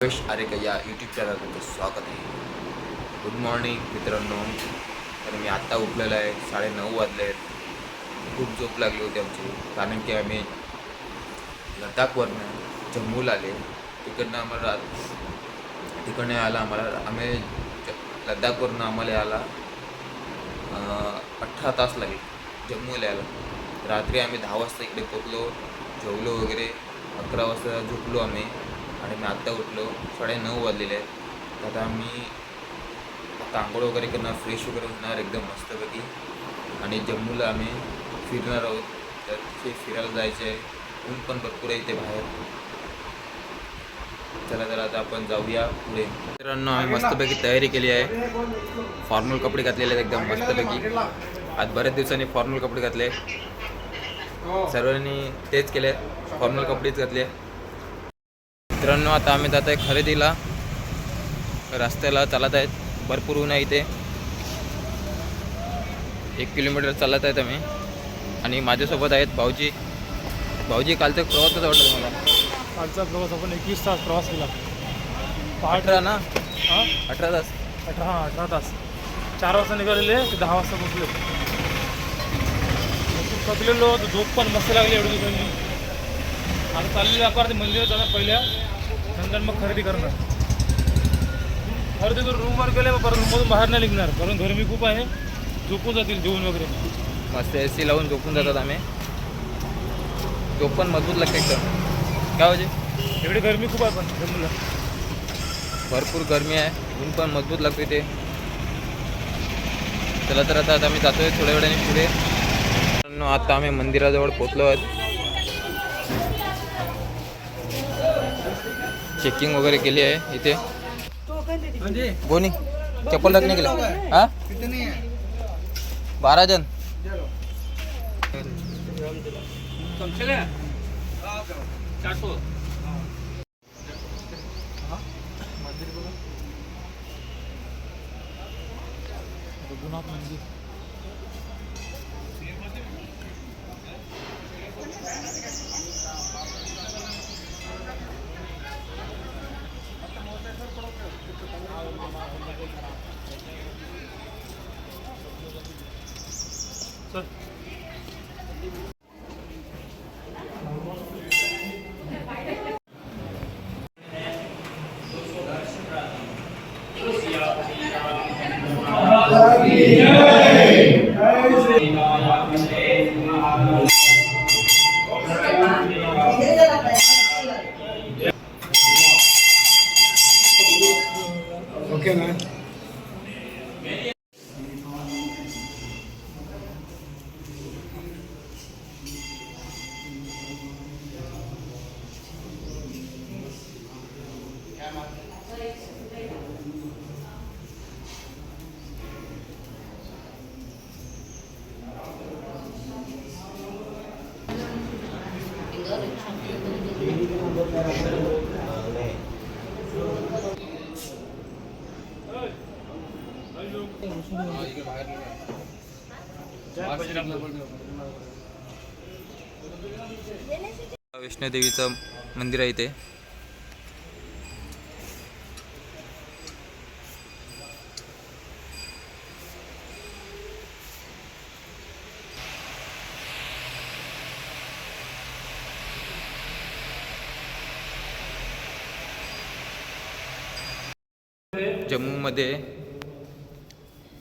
प्रवेश आरेका या यूट्यूब तुमचं स्वागत आहे. गुड मॉर्निंग मित्रांनो. तर मी आत्ता उठलेलो आहे. साडेनऊ वाजले आहेत. खूप झोप लागली होती आमची. कारण की आम्ही लडाखवरनं जम्मूला आले. तिकडनं आम्हाला तिकडनं यायला आम्हाला आम्ही ज- लडाखवरनं आम्हाला यायला अठरा तास लागले जम्मूला यायला. रात्री आम्ही दहा वाजता इकडे पोचलो जेवलो वगैरे. अकरा वाजता झोपलो आम्ही. आणि मी आत्ता उठलो साडे नऊ वाजलेले आहेत. तर आता आम्ही आता आंघोळ वगैरे करणार फ्रेश वगैरे होणार एकदम मस्तपैकी. आणि जम्मूला आम्ही फिरणार आहोत. तर तिथे फिरायला जायचे आहे ऊन पण भरपूर आहे इथे बाहेर. चला तर आता आपण जाऊया पुढे. मित्रांनो आम्ही मस्तपैकी तयारी केली आहे. फॉर्मल कपडे घातलेले आहेत एकदम मस्तपैकी. आज बऱ्याच दिवसांनी फॉर्मल कपडे घातले. सर्वांनी तेच केले. फॉर्मल कपडेच घातले. मित्रांनो आता आम्ही जात आहे खरेदीला. रस्त्याला चालत आहेत. भरपूर ऊन आहे इथे. एक किलोमीटर चालत आहेत आम्ही. आणि माझ्यासोबत आहेत भाऊजी. भाऊजी कालचा प्रवास कसा वाटला तुम्हाला? कालचा प्रवास आपण एकवीस तास प्रवास केला. अठरा ना? हां? अठरा तास. अठरा हां अठरा तास. चार वाजता निघालेले ते दहा वाजता पोचले थकलेलो झोप पण मस्त लागली एवढी आता चाललेलं आपण ते मंदिरात जाणार पहिल्या नंतर मग खरेदी करणार. खरेदी करून रूमवर गेले परत रूममधून बाहेर नाही निघणार. कारण गरमी खूप आहे. झोपून जातील जेवण वगैरे. मस्त ए सी लावून झोपून जातात आम्ही. झोप पण मजबूत लागते एकदम. काय म्हणजे एवढी गरमी खूप आहे पण जम्मूला भरपूर गरमी आहे. ऊन पण मजबूत लागतो इथे. चला तर आता आता आम्ही जातोय थोड्या वेळाने पुढे. आता आम्ही मंदिराजवळ पोचलो आहोत. चेकिंग वगैरे केली आहे इथे. कोणी चप्पल टाकणे गेले हा? बारा जण. रघुनाथ मंदिर वैष्णोदेवीचं मंदिर आहे इथे. जम्मूमध्ये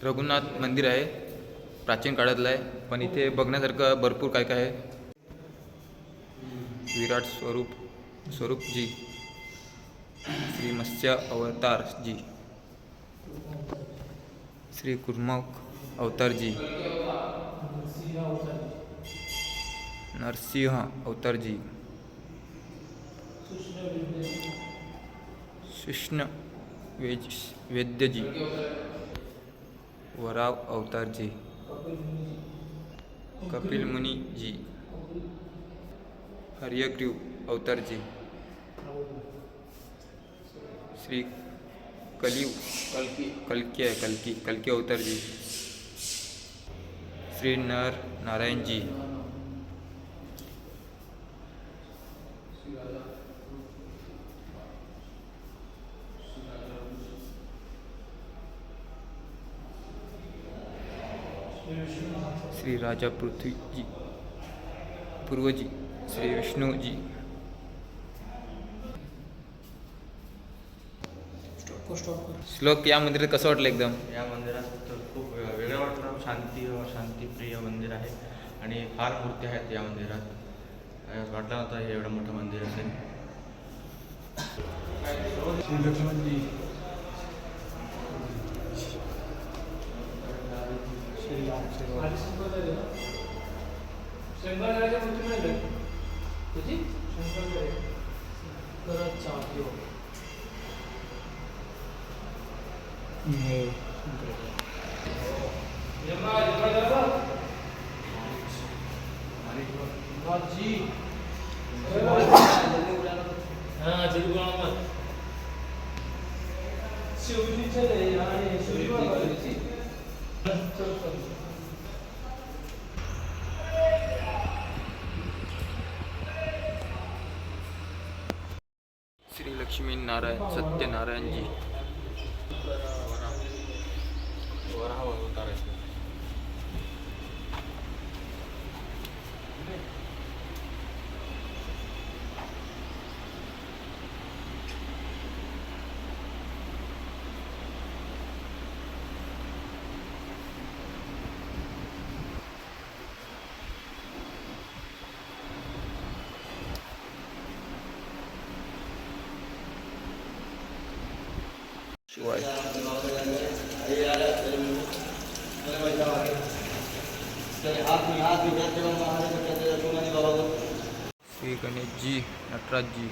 रघुनाथ मंदिर आहे, प्राचीन काळातलं आहे, पण इथे बघण्यासारखं भरपूर काय काय आहे. विराट स्वरूप, स्वरूपजी, श्री मत्स्य अवतार जी श्री कुर्मक अवतारजी, नरसिंह अवतारजी कृष्ण वैद्य जी वराव अवतार जी कपिल मुनि जी हरियग्रीव अवतार जी श्री कलियु कलकी है कलकी कलकी अवतार जी श्री नर नारायण जी श्री राजा पृथ्वीजी पूर्वजी श्री विष्णूजी. श्लोक या मंदिरात कसं वाटलं एकदम? या मंदिरात तर खूप वेगळं वाटलं शांती शांतीप्रिय मंदिर आहे आणि फार मूर्ती आहेत या मंदिरात. वाटलं नव्हतं हे एवढं मोठं मंदिर असेल. 제가 아직 생각해야 생각해야 되면 그지? 생각해야 그렇죠 네 엄마 이거 잡아 맞지 아 저리 가면 시우진 차례 안에 수리만 가야지 저렇게 लक्ष्मी नारायण सत्यनारायणजी शिवाय श्री गणेशजी नटराजजी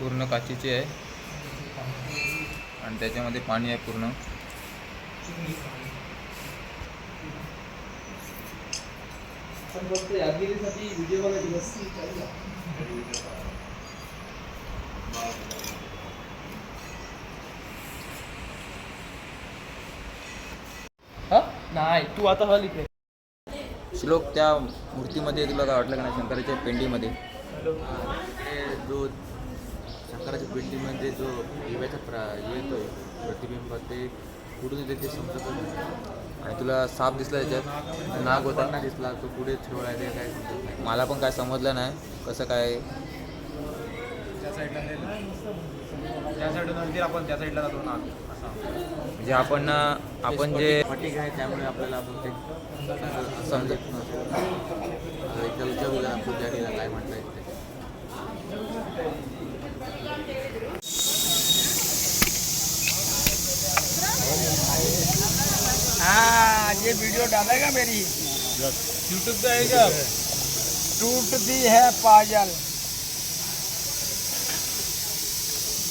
पूर्ण काचेचे आहे. आणि त्याच्यामध्ये पाणी आहे पूर्ण. फक्त यादगिरीसाठी व्हिडिओ बघायची बस हा? नाही तू आता हल इकडे. श्लोक त्या मूर्तीमध्ये तुला काय वाटलं का नाही? शंकराच्या पेंडीमध्ये? जो शंकराच्या पेंडीमध्ये जो दिव्याचा प्रा येतोय प्रतिबिंब ते कुठून येते ते समजत नाही आणि तुला साप दिसला त्याच्यात नाग होता. नाही दिसला? तो पुढे ठेवला आहे ते काय मला पण काय समजलं नाही कसं काय? त्या साईडला त्या साईडला मंदिर आपण त्या साईडला जातो ना. म्हणजे आपण आपण जे फटिक आहे त्यामुळे आपल्याला आपण ते समजत नसतो एकदा विचारूया पुजारीला काय म्हणता हाँ ये वीडियो डालेगा मेरी? यूट्यूब पे का टूटती है पायल।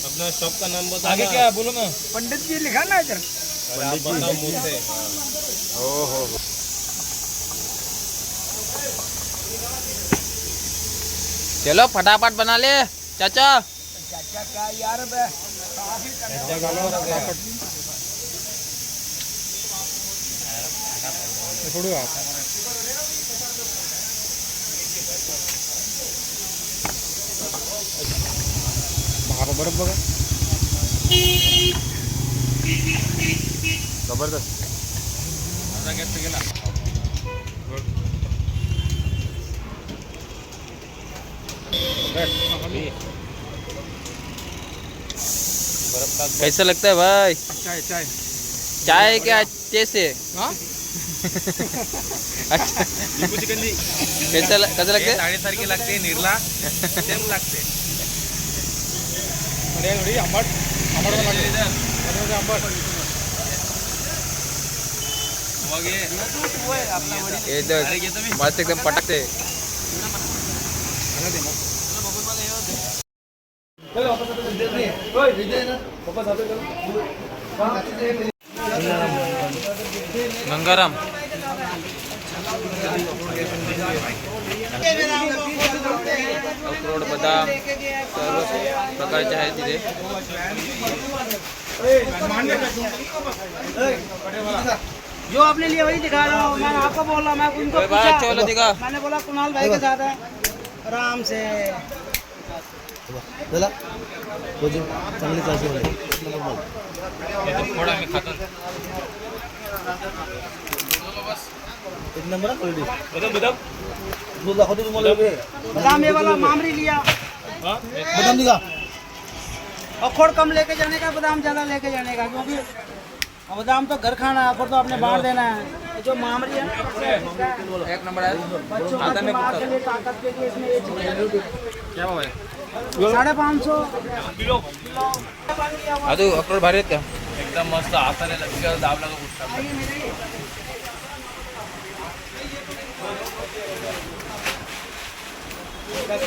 अपना शॉप का नाम बता आगे क्या बोलो ना पंडित जी लिखा ना इधर। चलो फटाफट बना ले चाचा। चाचा का यार बे काफ़ी करना सोडू बरोबर बघा ज़बरदस्त। गेला कैसा लगता है भाई? चाय चाय। चाय क्या अच्छे से? हाँ? अच्छा लिंबू चिकन कैसा ल- कसं लागते साडेसारखी लागते निर्ला. सेम लागते. थोडी आंबट. आंबट आंबट. मग हे एकदम मस्त एकदम पटकते. गंगाराम अक्रोड बदाम सर्व प्रकारचे आहेत तिथे. जो आपने लिए वही दिखा रहा हूँ। मैंने आपको बोला मैं उनको पूछा। मैंने बोला कुणाल भाई के साथ है? आराम से। चला कोचिंग चांगली चालते म्हणे एक नंबर क्वालिटी बदाम बदाम? दूध दाखवतो तुम्हाला हे. बादाम? ये वाला मामरी लिया। हाँ? बदाम दिखा और खोड़ कम लेके जाने का बादाम ज़्यादा लेके जाने का क्योंकि अब बादाम तो घर खाना है तो आपने बाहर देना है। जो मामरी है ना, एक नंबर आहे बच्चों के दिमाग के लिए ताकत के लिए इसमें ये क्या भाव आहे है। साढ़े पाँच सौ। किलो। अक्रोड भारी आहेत का एकदम मस्त हाताने लगेच दाबला का कुठला बादाम ऐसे प्याज करते हैं ये तेल निकलता है बादाम ऐसे करते हैं। ये चीज़ है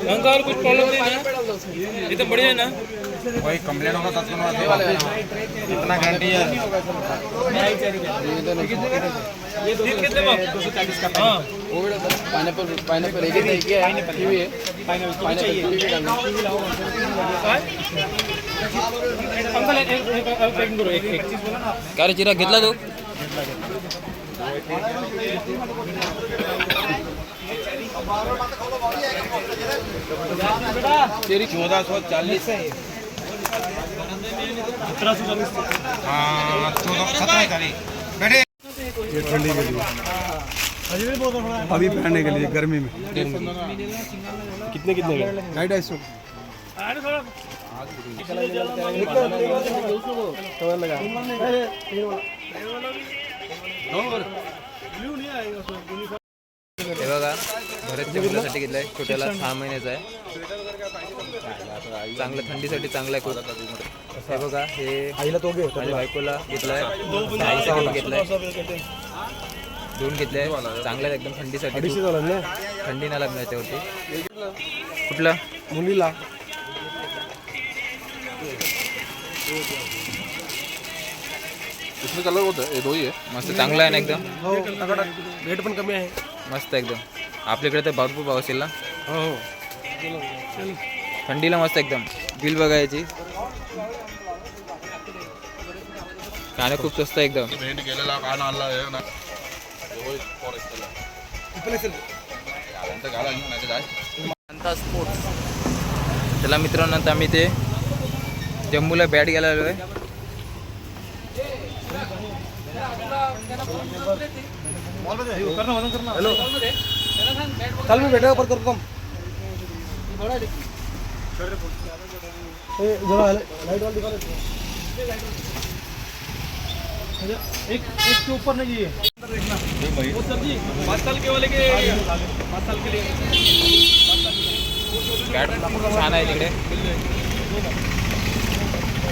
अंकल कुछ प्रॉब्लम नहीं है ये तो बढ़िया है ना? कोई कंप्लेंट होगा तो सुनवा दे वाले इतना घंटी है। ये तो कितने में? 240 का हाँ घंटे पाइनएप्पल पाइनएप्पल एक ही है। पाइनएप्पल चाहिए। पाइनएप्पल चाहिए अंकल एक एक पैकिंग करो एक एक। काय चिरा घेतला तो तेरी चौदह सौ चालीस है। सत्रह सौ चालीस ये ठंडी के लिए अभी पहनने के लिए गर्मी में। कितने कितने का? ढाई ढाई सौ। अरे बघा भरतच्या मुलासाठी घेतलाय? छोट्याला सहा महिन्याचा आहे. चांगलं थंडीसाठी चांगलं आहे खूप. हे बघा हे आईला तो माझ्या बायकोला घेतलाय. आईसाठी घेतलाय दोन घेतले. चांगलं आहे एकदम थंडीसाठी थंडी नाही लागणार याच्यावरती कुठला? मुलीला. इसमें कलर होता है दो ही है मस्त चांगला आहे ना एकदम हो रेट पण कमी आहे मस्त एकदम आपल्याकडे तर भरपूर पाव असेल ना हो हो थंडीला मस्त एकदम बिल बघायची खाणं खूप स्वस्त आहे एकदम भेंट गेलेला कान आणला आहे ना चला मित्रांनो आता आम्ही ते जम्मूला बॅट आलो आहे हॅलो चाल मी भेटा पर करतो लाइट वाला दिखा दे। एक एक के ऊपर नहीं है। वो सब्ज़ी पाँच साल के वाले के पाँच साल के लिए। छान आहे तिकडे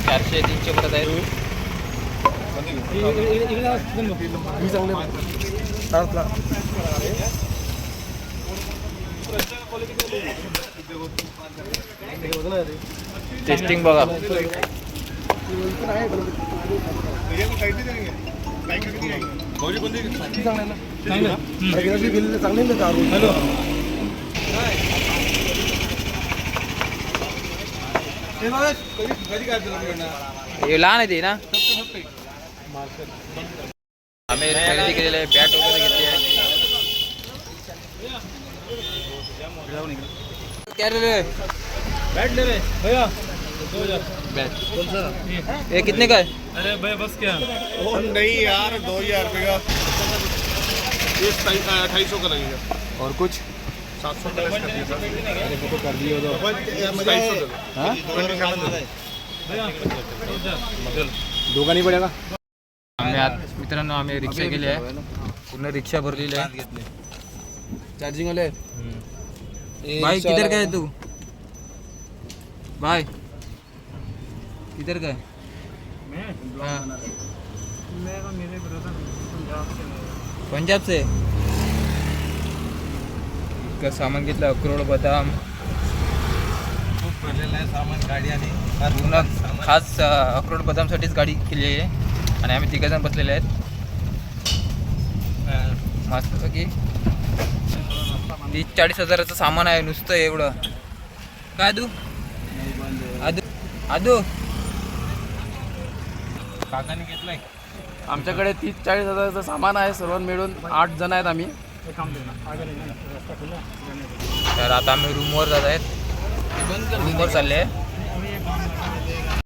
चारशे तीनशे परत आहे मी चांगले टाळतला टेस्टिंग बघा चांगले हॅलो हे लहान आहे ते ना. आम्ही खरेदी केलेलं आहे बॅट वगैरे घेतली आहे क्या रे रे? बैठ ले रहे भैया दो हज़ार बॅट हे कितने का है? अरे भैया बस क्या? नहीं यार दो हज़ार रुपये का। ये अट्ठाईस सौ का लगेगा। और कुछ? सात सौ का less कर दिया सर। दिए तो सत्ताईस सौ का। हाँ? दोघांनी पडेगा? आम्ही आत मित्रांनो आम्ही रिक्षा केली आहे. पूर्ण रिक्षा भरलेली आहे. चार्जिंग वाले? भाई किधर का है तू? भाई किधर का है। हाँ। पंजाब से इतकं सामान घेतलं अक्रोड बदाम. खूप भरलेलं आहे सामान गाडी आणि पूर्ण खास अक्रोड बदामसाठीच गाडी केली आहे. आणि आम्ही तिघजण बसलेले आहेत. मस्त की तीस चाळीस हजाराचं सामान आहे नुसतं एवढं. काय आदू आदू आदू काकाने घेतलंय. आमच्याकडे तीस चाळीस हजाराचं सामान आहे सर्व मिळून आठ जण आहेत आम्ही. तर आता आम्ही रूमवर जात आहेत. रूमवर चालले आहे.